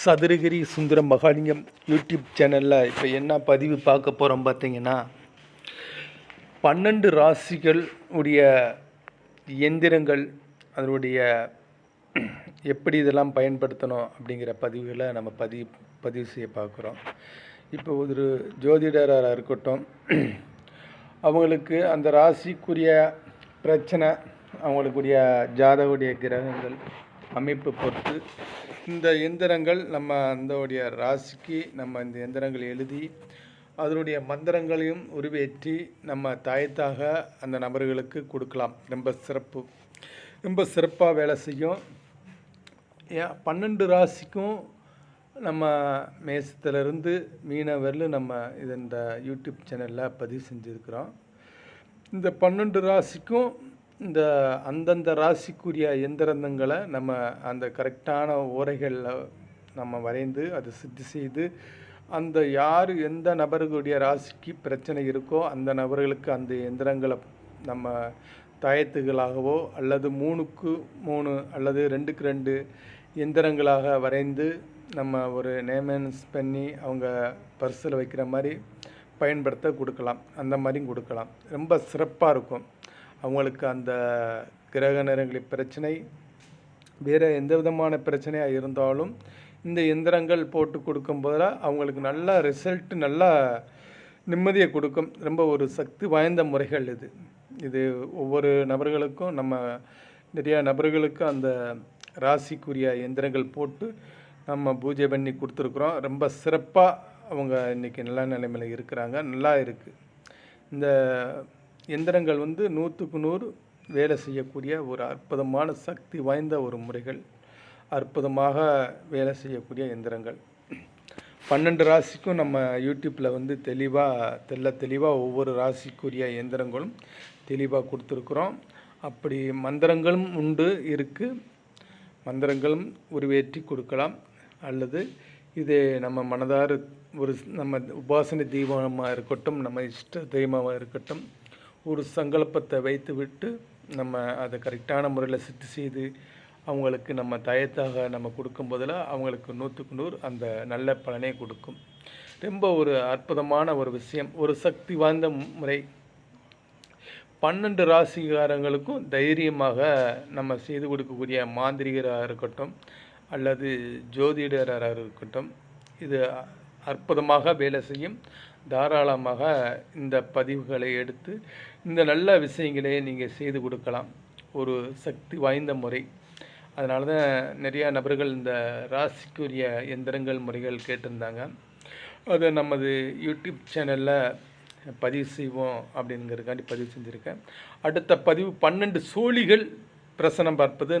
Sathuragiri Sundaram Mahalingam YouTube சேனலில் இப்போ என்ன பதிவு பார்க்க போகிறோம் பார்த்தீங்கன்னா பன்னெண்டு ராசிகள் உடைய எந்திரங்கள் அதனுடைய எப்படி இதெல்லாம் பயன்படுத்தணும் அப்படிங்கிற பதிவுகளை நம்ம பதிவு பதிவு செய்ய பார்க்குறோம். இப்போ ஒரு ஜோதிடராக இருக்கட்டும் அவங்களுக்கு அந்த ராசிக்குரிய பிரச்சனை அவங்களுக்குரிய ஜாதகுடைய கிரகங்கள் அமைப்பு பொறுத்து. இந்த எந்திரங்கள் நம்ம அந்தோடைய ராசிக்கு நம்ம இந்த எந்திரங்கள் எழுதி அதனுடைய மந்திரங்களையும் உருவேற்றி நம்ம தாயத்தாக அந்த நபர்களுக்கு கொடுக்கலாம். ரொம்ப சிறப்பு. ரொம்ப சிறப்பாக வேலை செய்யும். ஏன் பன்னெண்டு ராசிக்கும் நம்ம மேசத்துலேருந்து மீனவரில் நம்ம இது இந்த யூடியூப் சேனலில் பதிவு செஞ்சுருக்கிறோம். இந்த பன்னெண்டு ராசிக்கும் இந்த அந்தந்த ராசிக்குரிய எந்திரந்தங்களை நம்ம அந்த கரெக்டான ஓரைகளில் நம்ம வரைந்து அதை சித்தி செய்து அந்த யார் எந்த நபர்களுடைய ராசிக்கு பிரச்சனை இருக்கோ அந்த நபர்களுக்கு அந்த எந்திரங்களை நம்ம தாயத்துகளாகவோ அல்லது மூணுக்கு மூணு அல்லது ரெண்டுக்கு ரெண்டு எந்திரங்களாக வரைந்து நம்ம ஒரு நேமன்ஸ் பண்ணி அவங்க பர்ஸில் வைக்கிற மாதிரி பயன்படுத்த கொடுக்கலாம். அந்த மாதிரியும் கொடுக்கலாம். ரொம்ப சிறப்பாக இருக்கும். அவங்களுக்கு அந்த கிரக நேரங்களின் பிரச்சனை வேறு எந்த விதமான பிரச்சனையாக இருந்தாலும் இந்த எந்திரங்கள் போட்டு கொடுக்கும் போதில் அவங்களுக்கு நல்ல ரிசல்ட் நல்லா நிம்மதியை கொடுக்கும். ரொம்ப ஒரு சக்தி வாய்ந்த முறைகள் இது. இது ஒவ்வொரு நபர்களுக்கும் நம்ம நிறையா நபர்களுக்கும் அந்த ராசிக்குரிய எந்திரங்கள் போட்டு நம்ம பூஜை பண்ணி கொடுத்துருக்குறோம். ரொம்ப சிறப்பாக அவங்க இன்றைக்கி நல்ல நிலைமையில் இருக்கிறாங்க. நல்லா இருக்குது இந்த எந்திரங்கள் வந்து நூற்றுக்கு நூறு வேலை செய்யக்கூடிய ஒரு அற்புதமான சக்தி வாய்ந்த ஒரு முறைகள் அற்புதமாக வேலை செய்யக்கூடிய எந்திரங்கள். பன்னெண்டு ராசிக்கும் நம்ம யூடியூப்பில் வந்து தெளிவாக தெல்ல தெளிவாக ஒவ்வொரு ராசிக்குரிய எந்திரங்களும் தெளிவாக கொடுத்துருக்குறோம். அப்படி மந்திரங்களும் உண்டு இருக்குது மந்திரங்களும் உருவேற்றி கொடுக்கலாம். அல்லது இது நம்ம மனதார ஒரு நம்ம உபாசனை தெய்வமாக இருக்கட்டும் நம்ம இஷ்ட தெய்வமாக இருக்கட்டும் ஒரு சங்கல்பத்தை வைத்து விட்டு நம்ம அதை கரெக்டான முறையில் சித்து செய்து அவங்களுக்கு நம்ம தயத்தாக நம்ம கொடுக்கும் போதில் அவங்களுக்கு நூற்றுக்கு நூறு அந்த நல்ல பலனை கொடுக்கும். ரொம்ப ஒரு அற்புதமான ஒரு விஷயம் ஒரு சக்தி வாய்ந்த முறை. பன்னெண்டு ராசிகாரங்களுக்கும் தைரியமாக நம்ம செய்து கொடுக்கக்கூடிய மாந்திரிகராக இருக்கட்டும் அல்லது ஜோதிடராக இருக்கட்டும் இது அற்புதமாக வேலை செய்யும். தாராளமாக இந்த பதிவுகளை எடுத்து இந்த நல்ல விஷயங்களை நீங்கள் செய்து கொடுக்கலாம். ஒரு சக்தி வாய்ந்த முறை. அதனால தான் நிறையா நபர்கள் இந்த ராசிக்குரிய எந்திரங்கள் முறைகள் கேட்டிருந்தாங்க. அதை நமது யூடியூப் சேனலில் பதிவு செய்வோம் அப்படிங்கிறதுக்காண்டி பதிவு செஞ்சுருக்கேன். அடுத்த பதிவு பன்னெண்டு சோழிகள் பிரசனம் பார்ப்பது நம்